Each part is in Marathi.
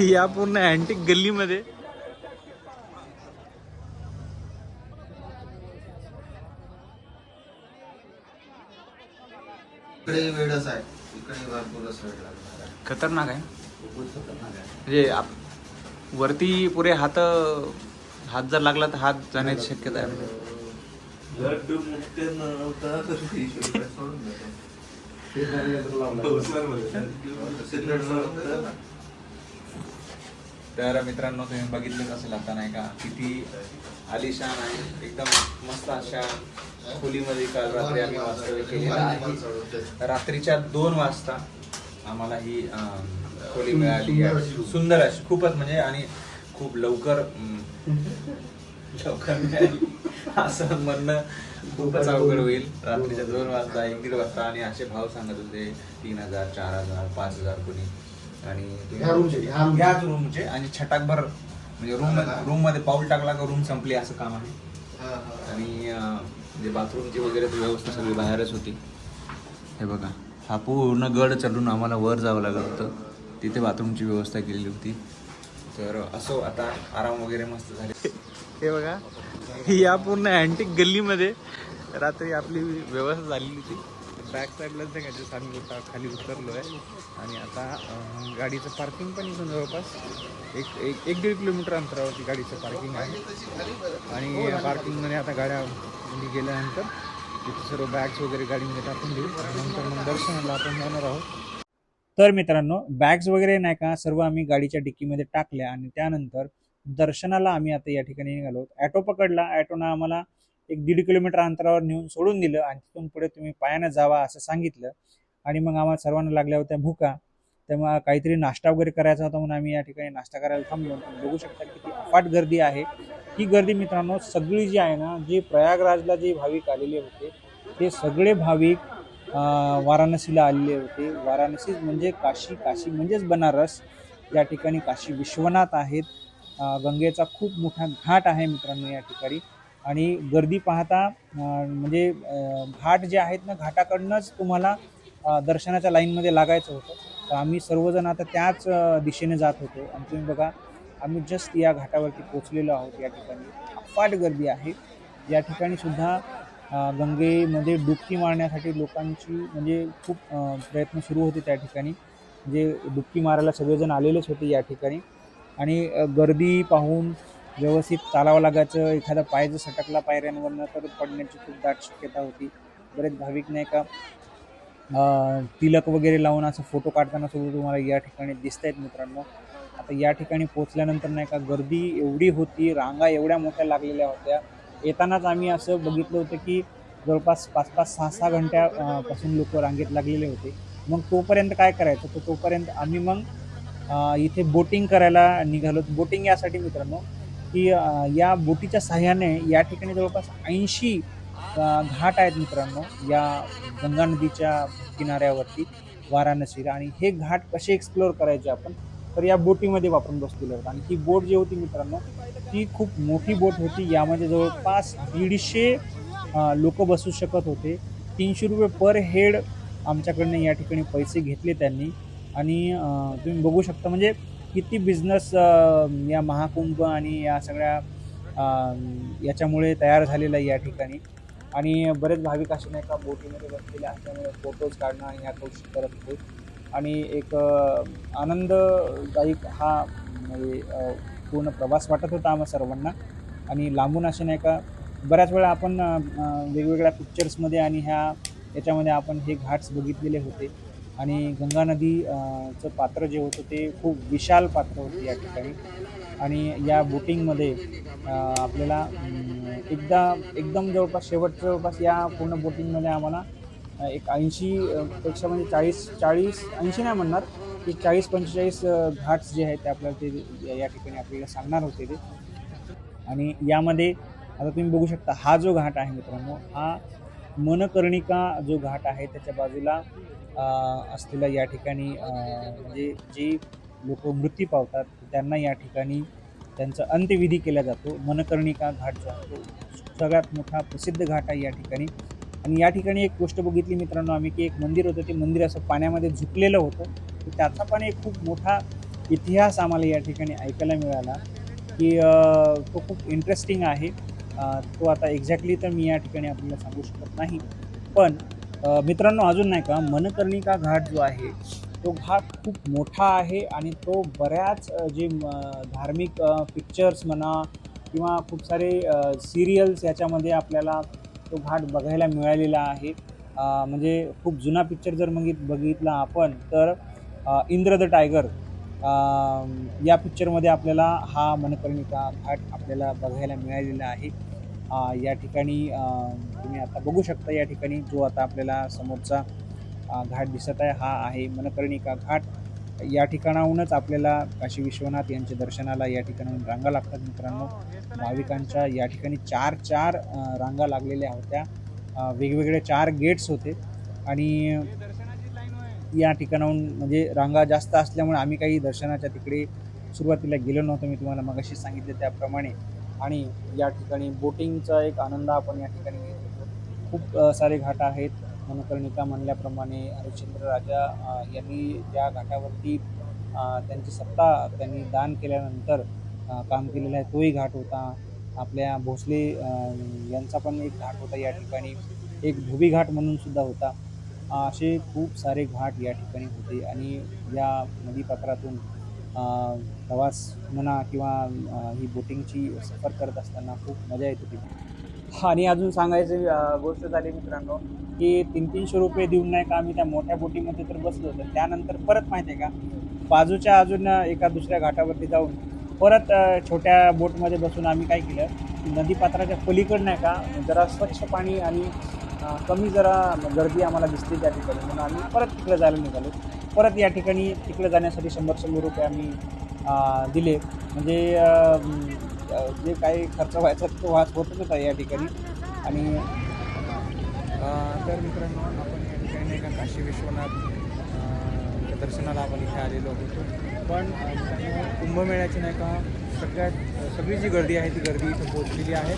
या पूर्ण अँटिक गल्लीमध्ये. इकडे वेळच आहे. इकडे भरपूरच वेळ लागणार आहे. खतरनाक आहे. खूपच खतरनाक आहे. म्हणजे आप- वरती पुरे हात हात जर लागला तर हात जाण्याची शक्यता आहे. लड्डू मुक्त नव्हता तर तीनशे रुपये सोडून देतो. सिगरेट सोडून दे. तर मित्रांनो तुम्ही बघितलंच असेल आता नाही का किती आलिशान आहे. एकदम मस्त अशा खोलीमध्ये काल रात्री आम्ही वास्तव्य केलेलं आहे. रात्रीच्या दोन वाजता आम्हाला ही खोली मिळाली आहे. सुंदर अशी खूपच म्हणजे आणि खूप लवकर लवकर मिळाली. असं म्हणणं खूपच अवघड होईल. रात्रीच्या दोन वाजता एक दीड वाजता आणि असे भाव सांगत होते तीन हजार चार हजार पाच हजार कोणी. आणि. ह्याच रूमचे आणि छटाकभर म्हणजे रूम रूममध्ये पाऊल टाकला का रूम संपली असं काम आहे. हा, हा. आणि म्हणजे बाथरूमची वगैरे ती व्यवस्था सगळी बाहेरच होती. हे बघा हा पूर्ण गड चढून आम्हाला वर जावं लागलं होतं. तिथे बाथरूमची व्यवस्था केलेली होती. तर असो आता आराम वगैरे मस्त झाले. हे बघा या पूर्ण अँटिक गल्लीमध्ये रात्री आपली व्यवस्था झालेली होती. बॅक साईडलाच सांगायचं आम्ही उता खाली उतरलो आहे आणि आता गाडीचं पार्किंग पण इथून जवळपास एक एक एक दीड किलोमीटर अंतरावरती गाडीचं पार्किंग आहे. आणि पार्किंगमध्ये आता गाड्या गेल्यानंतर तिथे सर्व बॅग्स वगैरे गाडीमध्ये टाकून देऊ. नंतर मग दर्शनाला आपण जाणार आहोत. तर मित्रांनो बॅग्स वगैरे नाही का सर्व आम्ही गाडीच्या डिक्कीमध्ये टाकल्या आणि त्यानंतर दर्शनाला आम्ही आता या ठिकाणी निघालो. ॲटो पकडला. ॲटोनं आम्हाला एक दीड किलोमीटर अंतरावर नेऊन सोडून दिलं आणि तिथून पुढे तुम्ही पायानं जावा असं सांगितलं. आणि मग आम्हाला सर्वांना लागल्या होत्या भुका. तेव्हा काहीतरी नाश्ता वगैरे करायचा होता म्हणून आम्ही या ठिकाणी नाश्ता करायला थांबलो. बघू शकता किती अफाट गर्दी आहे. ही गर्दी मित्रांनो सगळी जी आहे ना जी प्रयागराजला जे भाविक आलेले होते ते सगळे भाविक वाराणसीला आलेले होते. वाराणसी म्हणजे काशी काशी म्हणजेच बनारस. या ठिकाणी काशी विश्वनाथ आहेत. गंगेचा खूप मोठा घाट आहे मित्रांनो या ठिकाणी. आणि गर्दी पाहता म्हणजे घाट जे आहेत ना घाटाकडनंच तुम्हाला दर्शनाच्या लाईनमध्ये लागायचं होतं. तर आम्ही सर्वजण आता त्याच दिशेने जात होतो. आणि तुम्ही बघा आम्ही जस्ट या घाटावरती पोचलेलो आहोत या ठिकाणी. अफाट गर्दी आहे. या ठिकाणी सुद्धा गंगेमध्ये डुबकी मारण्यासाठी लोकांची म्हणजे खूप प्रयत्न सुरू होते त्या ठिकाणी. म्हणजे डुबकी मारायला सगळेजण आलेलेच होते या ठिकाणी. आणि गर्दी पाहून व्यवस्थित चालावं लागायचं. एखादा पाय जर सटकला पायऱ्यांवरनं तर पडण्याची खूप दाट शक्यता होती. बरेच भाविक नाही का तिलक वगैरे लावून असं फोटो काढताना सुद्धा तुम्हाला या ठिकाणी दिसत आहेत मित्रांनो. आता या ठिकाणी पोचल्यानंतर नाही का गर्दी एवढी होती रांगा एवढ्या मोठ्या लागलेल्या होत्या. येतानाच आम्ही असं बघितलं होतं की जवळपास पाच पाच सहा सहा घंट्यापासून लोक रांगेत लागलेले होते. मग तोपर्यंत काय करायचं? तर तोपर्यंत आम्ही मग इथे बोटिंग करायला निघालो. बोटिंग यासाठी मित्रांनो की या बोटीच्या सहाय्याने या ठिकाणी जवळपास ऐंशी घाट आहेत मित्रांनो या गंगा नदीच्या किनाऱ्यावरती वाराणसीला. आणि हे घाट कसे एक्सप्लोअर करायचे आपण तर या बोटीमध्ये वापरून बसलेलो होतो आणि ही बोट जी होती मित्रांनो ती खूप मोठी बोट होती. यामध्ये जवळपास दीडशे लोक बसू शकत होते. तीनशे रुपये पर हेड आमच्याकडनं या ठिकाणी पैसे घेतले त्यांनी. आणि तुम्ही बघू शकता म्हणजे किती बिझनेस या महाकुंभ आणि या सगळ्या याच्यामुळे तयार झालेला आहे या ठिकाणी. आणि बरेच भाविक असे नाही का बोटीमध्ये बसलेले असल्यामुळे फोटोज काढणं ह्या गोष्टी करत होते. आणि एक आनंददायक हा म्हणजे पूर्ण प्रवास वाटत होता आम्हा सर्वांना. आणि लांबून असे नाही का बऱ्याच वेळा आपण वेगवेगळ्या पिक्चर्समध्ये आणि ह्या याच्यामध्ये आपण हे घाट्स बघितलेले होते. आणि गंगा नदीचं पात्र जे होतं ते खूप विशाल पात्र होतं या ठिकाणी. आणि या बोटिंगमध्ये आपल्याला एकदा एकदम जवळपास शेवटच्या जवळपास या पूर्ण बोटिंगमध्ये आम्हाला एक ऐंशी पेक्षा म्हणजे चाळीस चाळीस ऐंशी नाही म्हणणार की चाळीस पंचेचाळीस घाट्स जे आहेत ते आपल्याला ते या ठिकाणी आपल्याला सांगणार होते ते. आणि यामध्ये आता तुम्ही बघू शकता हा जो घाट आहे मित्रांनो हा मनकर्णिका जो घाट आहे त्याच्या बाजूला असलेल्या या ठिकाणी म्हणजे जे लोक मृत्यू पावतात त्यांना या ठिकाणी त्यांचा अंत्यविधी केला जातो. मनकर्णिका घाट जो आहे तो सगळ्यात मोठा प्रसिद्ध घाट आहे या ठिकाणी. आणि या ठिकाणी एक गोष्ट बघितली मित्रांनो आम्ही की एक मंदिर होतं ते मंदिर असं पाण्यामध्ये झुकलेलं होतं. त्याचा पण एक खूप मोठा इतिहास आम्हाला या ठिकाणी ऐकायला मिळाला की तो खूप इंटरेस्टिंग आहे. तो आता एक्झॅक्टली तर मी या ठिकाणी आपल्याला सांगू शकत नाही. पण मित्रांनो अजून नाही का मनकर्णिका घाट जो आहे तो घाट खूप मोठा आहे आणि तो बऱ्याच जे धार्मिक पिक्चर्स म्हणा किंवा खूप सारे सिरियल्स याच्यामध्ये आपल्याला तो घाट बघायला मिळालेला आहे. म्हणजे खूप जुना पिक्चर जर मग बघितला आपण तर इंद्र द टायगर या पिक्चरमध्ये आपल्याला हा मनकर्णिका घाट आपल्याला बघायला मिळालेला आहे. या ठिकाणी तुम्ही आता बघू शकता या ठिकाणी जो आता आपल्याला समोरचा घाट दिसत आहे हा आहे मनकर्णिका घाट. या ठिकाणाहूनच आपल्याला काशी विश्वनाथ यांच्या दर्शनाला या ठिकाणाहून रांगा लागतात मित्रांनो. भाविकांच्या या ठिकाणी चार चार रांगा लागलेल्या होत्या. वेगवेगळे चार गेट्स होते. आणि या ठिकाणाहून म्हणजे रांगा जास्त असल्यामुळे आम्ही काही दर्शनाच्या तिकडे सुरुवातीला गेलो नव्हतो. मी तुम्हाला मगाशी सांगितले त्याप्रमाणे. आणि या ठिकाणी बोटिंगचा एक आनंद आपण या ठिकाणी खूप सारे घाट आहेत. मनकर्णिका म्हणल्याप्रमाणे हरिश्चंद्र राजा यांनी ज्या घाटावरती त्यांची सत्ता त्यांनी दान केल्यानंतर काम केलेलं आहे तोही घाट होता. आपल्या भोसले यांचा पण एक घाट होता या ठिकाणी. एक धोबी घाट म्हणून सुद्धा होता. असे खूप सारे घाट या ठिकाणी होते. आणि या नदीपात्रातून प्रवास म्हणा किंवा ही बोटिंगची सफर करत असताना खूप मजा येते तिथे आणि अजून सांगायची गोष्ट झाली मित्रांनो की तीन तीनशे रुपये देऊन नाही का आम्ही त्या मोठ्या बोटीमध्ये तर बसलो होतो. त्यानंतर परत माहिती आहे का बाजूच्या अजून एका दुसऱ्या घाटावरती जाऊन परत छोट्या बोटमध्ये बसून आम्ही काय केलं नदीपात्राच्या पलीकडं नाही का जरा स्वच्छ पाणी आणि कमी जरा गर्दी आम्हाला दिसली त्या ठिकाणी. म्हणून आम्ही परत तिकडे जायला निघालो. परत या ठिकाणी तिकडे जाण्यासाठी शंभर शंभर रुपये आम्ही दिले. म्हणजे जे काही खर्च व्हायचा तो वाच होतच होता या ठिकाणी. आणि तर मित्रांनो आपण या ठिकाणी नाही का काशी विश्वनाथ दर्शनाला आपण इथे आलेलो होतो पण कुंभमेळ्याची नाही का सगळ्यात सगळी जी गर्दी आहे ती गर्दी इथं पोचलेली आहे.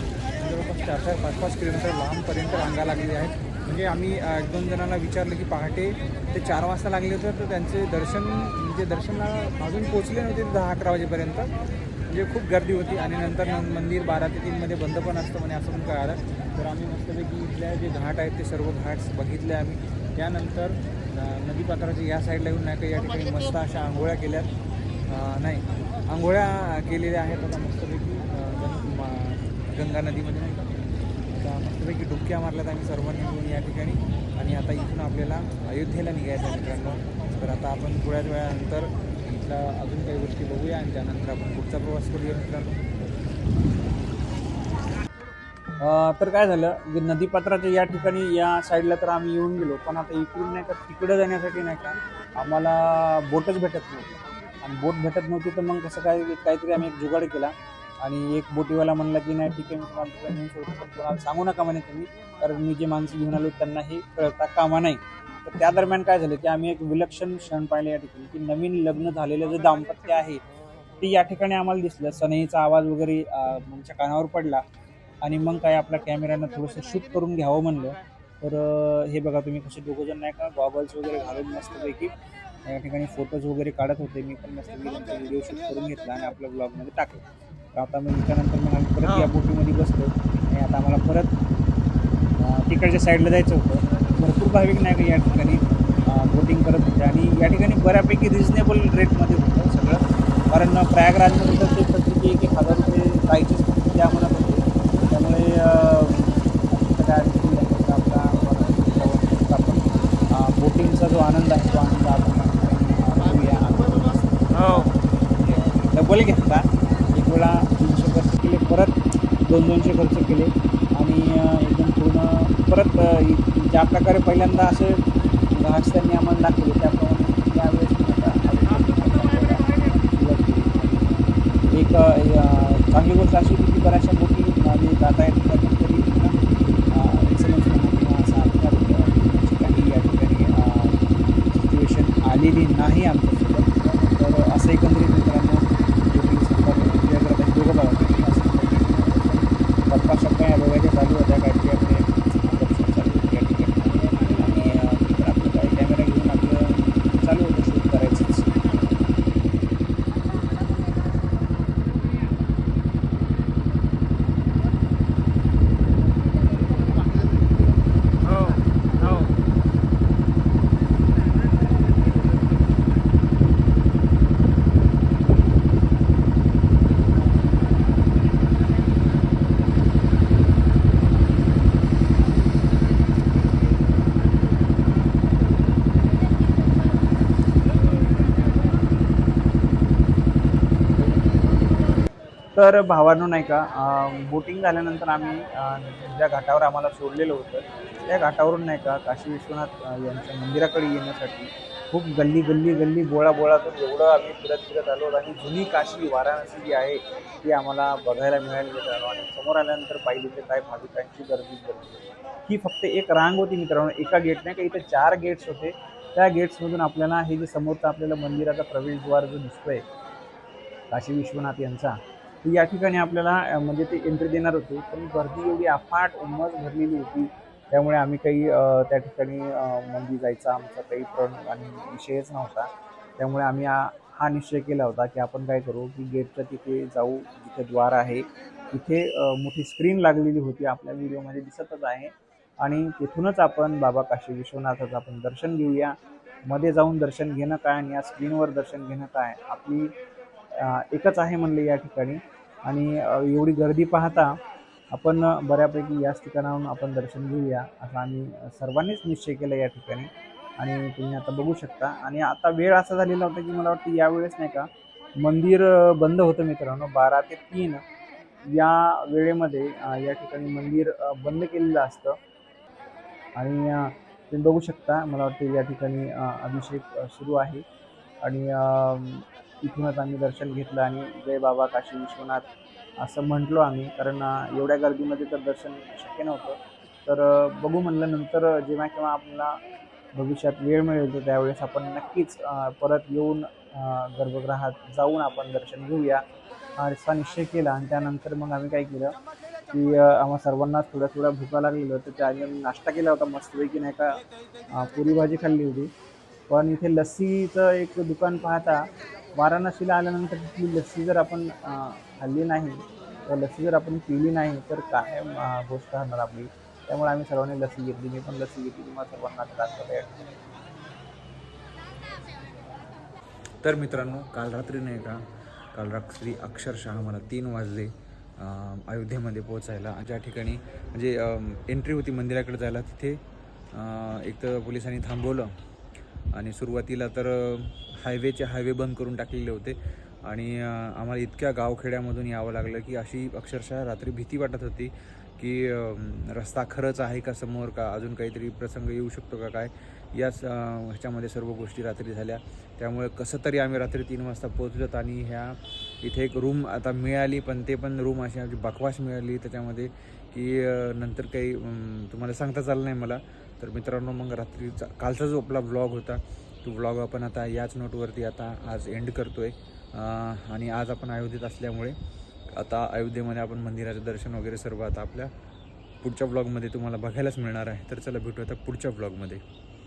जवळपास चार चार पाच पाच किलोमीटर लांबपर्यंत रांगा लागलेली आहेत. म्हणजे आम्ही एक दोन जणांना विचारलं की पहाटे ते चार वाजता लागले होते तर त्यांचे दर्शन म्हणजे दर्शनाला अजून पोचले नव्हते दहा अकरा वाजेपर्यंत. म्हणजे खूप गर्दी होती आणि नंतर न- मंदिर बारा ते तीनमध्ये बंद पण असतं म्हणे असं पण कळालं. तर आम्ही मस्तपैकी इथल्या जे घाट आहेत ते सर्व घाट्स बघितले आम्ही. त्यानंतर नदीपात्राच्या या साईडला येऊन नाही का या ठिकाणी मस्त अशा आंघोळ्या केल्यात. नाही आंघोळ्या केलेल्या आहेत आता मस्तपैकी मा- गंगा नदीमध्ये. नाही मस्तपैकी डुबक्या मारल्यात आम्ही सर्वांनी मिळून या ठिकाणी. आणि आता इथून आपल्याला अयोध्येला निघायचं आहे मित्रांनो. तर आता आपण थोड्याच वेळानंतर इथला अजून काही गोष्टी बघूया आणि त्यानंतर आपण पुढचा प्रवास करूया मित्रांनो. तर काय झालं? की नदीपात्राच्या या ठिकाणी या साईडला तर आम्ही येऊन गेलो पण आता इकडून नाही का तिकडं जाण्यासाठी नाही का आम्हाला बोटच भेटत नव्हती. आणि बोट भेटत नव्हती तर मग कसं काय काहीतरी आम्ही एक जुगाड केला. आणि एक बोटीवाला म्हणला की नाही ठीक आहे मी तुम्हाला तिकडे नेऊन सोडतो पण कोणाला सांगू नका म्हणे तुम्ही कारण मी जे माणसं घेऊन आलो त्यांना हे कळता कामा नाही. तर त्या दरम्यान काय झालं की आम्ही एक विलक्षण क्षण पाहिले या ठिकाणी की नवीन लग्न झालेलं जे दाम्पत्य आहे ते या ठिकाणी आम्हाला दिसलं. सनईचा आवाज वगैरे आमच्या कानावर पडला आणि मग काय आपल्या कॅमेऱ्यानं थोडंसं शूट करून घ्यावं म्हणलं. तर हे बघा तुम्ही कसे दोघंजण नाही का गॉगल्स वगैरे घालून मस्तपैकी या ठिकाणी फोटोज वगैरे काढत होते. मी पण मस्त व्हिडिओ शूट करून घेतला आणि आपल्या ब्लॉगमध्ये टाकलं. आता मग त्यानंतर मग आम्ही परत या बोटीमध्ये बसलो. आणि आता आम्हाला परत तिकडच्या साईडला जायचं होतं. भरपूर भाविक नाही का या ठिकाणी बोटिंग करत होते. आणि या ठिकाणी बऱ्यापैकी रिजनेबल रेटमध्ये होतं सगळं. कारण प्रयागराजमध्ये तर ते प्रत्येकी एक एक हजार रुपये जायचेच त्या म्हणत होते त्यामुळे आपला आपण बोटिंगचा जो आनंद आहे तो आनंद आपण घेऊया हो. डबल घेतला एक वेळा तीनशे खर्च केले परत दोन दोनशे खर्च केले. आणि एकदम पूर्ण परत ज्या प्रकारे पहिल्यांदा असे घास त्यांनी आम्हाला दाखवले त्याप्रमाणे त्यावेळेस एक चांगली गोष्ट अशी होती की बऱ्याचशा मोठी माझे जाता येत होत्या तरी एक्सलन्स किंवा असं काही या ठिकाणी सिच्युएशन आलेली नाही आमच्यासोबत. तर असं एकंदरीत मित्रांनो आहे. दोघं बघा तुम्ही असं काही गप्पा शप्पा या दोघांच्या चालू होत्या काहीतरी आपले गपशप चालू होती या ठिकाणी आणि अं, मी पण आपलं काय कॅमेरा घेऊन आपलं चालू होतं शूट करायचंच तर भावांनो नाही का बोटिंग झाल्यानंतर आम्ही ज्या घाटावर आम्हाला सोडलेलं होतं त्या घाटावरून नाही का काशी विश्वनाथ यांच्या मंदिराकडे येण्यासाठी खूप गल्ली गल्ली गल्ली बोळा बोळातून एवढं आम्ही फिरत फिरत आलो आणि जुनी काशी वाराणसी जी आहे ती आम्हाला बघायला मिळाली मित्रांनो आणि समोर आल्यानंतर पाहिली तर काय भाविकांची गर्दी गर्दी ही फक्त एक रांग होती मित्रांनो. एका गेट नाही का इथे चार गेट्स होते. त्या गेट्समधून आपल्याला हे जे समोरचं आपल्याला मंदिराचा प्रवेशद्वार जो दिसतोय काशी विश्वनाथ यांचा या ठिकाणी आपल्याला म्हणजे ते एंट्री देणार होते. पण गर्दी एवढी अफाट उमस भरलेली होती. त्यामुळे आम्ही काही त्या ठिकाणी मंदिर म्हणजे जायचा आमचा काही प्रण आणि विषयच नव्हता. त्यामुळे आम्ही हा निश्चय केला होता की आपण काय करू की गेटच्या तिथे जाऊ जिथे द्वार आहे. तिथे मोठी स्क्रीन लागलेली होती. आपल्या व्हिडिओमध्ये दिसतच आहे. आणि तिथूनच आपण बाबा काशी विश्वनाथाचं आपण दर्शन घेऊया. मध्ये जाऊन दर्शन घेणं काय आणि या स्क्रीनवर दर्शन घेणं काय? आपली एकच आहे म्हणले या ठिकाणी. आणि एवढी गर्दी पाहता आपण बऱ्यापैकी याच ठिकाणाहून आपण दर्शन घेऊया असं आम्ही सर्वांनीच निश्चय केला या ठिकाणी. आणि तुम्ही आता बघू शकता. आणि आता वेळ असा झालेला होता की मला वाटतं यावेळेस नाही का मंदिर बंद होतं मित्रांनो. बारा ते तीन या वेळेमध्ये या ठिकाणी मंदिर बंद केलेलं असतं. आणि तुम्ही बघू शकता मला वाटतं या ठिकाणी अभिषेक सुरू आहे. आणि तिथूनच आम्ही दर्शन घेतलं आणि जय बाबा काशी विश्वनाथ असं म्हटलो आम्ही. कारण एवढ्या गर्दीमध्ये तर दर्शन शक्य नव्हतं. तर बघू म्हणलं नंतर जेव्हा केव्हा आपल्याला भविष्यात वेळ मिळेल तर त्यावेळेस आपण नक्कीच परत येऊन गर्भगृहात जाऊन आपण दर्शन घेऊया. असा निश्चय केला आणि त्यानंतर मग आम्ही काय केलं की आम्हा सर्वांना थोड्या थोड्या भुका लागलेलं तर त्याने आम्ही नाश्ता केला होता मस्तपैकी नाही का? पुरी भाजी खाल्ली होती. पण इथे लस्सीचं एक दुकान पाहता वाराणसीला आल्यानंतर तिथली लस्सी जर आपण खाल्ली नाही तर लस्सी जर आपण पिली नाही तर काय गोष्ट राहणार आपली? त्यामुळे आम्ही सर्वांनी लस्सी घेतली. मी पण लस्सी घेतली. मग सर्वांना दाखवता तर मित्रांनो काल रात्री नाही का काल रात्री अक्षरशः मला तीन वाजले अयोध्येमध्ये पोहोचायला. ज्या ठिकाणी म्हणजे एंट्री होती मंदिराकडे जायला. तिथे एक तर पोलिसांनी थांबवलं. आणि सुरुवातीला तर हायवेचे हायवे बंद करून टाकलेले होते. आणि आम्हाला इतक्या गावखेड्यामधून यावं लागलं की अशी अक्षरशः रात्री भीती वाटत होती की रस्ता खरंच आहे का समोर? का अजून काहीतरी प्रसंग येऊ शकतो का काय? याच ह्याच्यामध्ये सर्व गोष्टी रात्री झाल्या. त्यामुळे कसं तरी आम्ही रात्री तीन वाजता पोहोचलोत आणि ह्या इथे एक रूम आता मिळाली पण ते पण रूम अशी आमची बकवास मिळाली त्याच्यामध्ये की नंतर काही तुम्हाला सांगता चाललं नाही मला. तर मित्रांनो मग रात्रीचा कालचा जो आपला व्लॉग होता तो व्लॉग आपण आता याच नोटवरती आता आज एंड करतो आहे आणि आज आपण अयोध्येत असल्यामुळे आता अयोध्येमध्ये आपण मंदिराचं दर्शन वगैरे सर्व आता आपल्या पुढच्या ब्लॉगमध्ये तुम्हाला बघायलाच मिळणार आहे. तर चला भेटू आता पुढच्या ब्लॉगमध्ये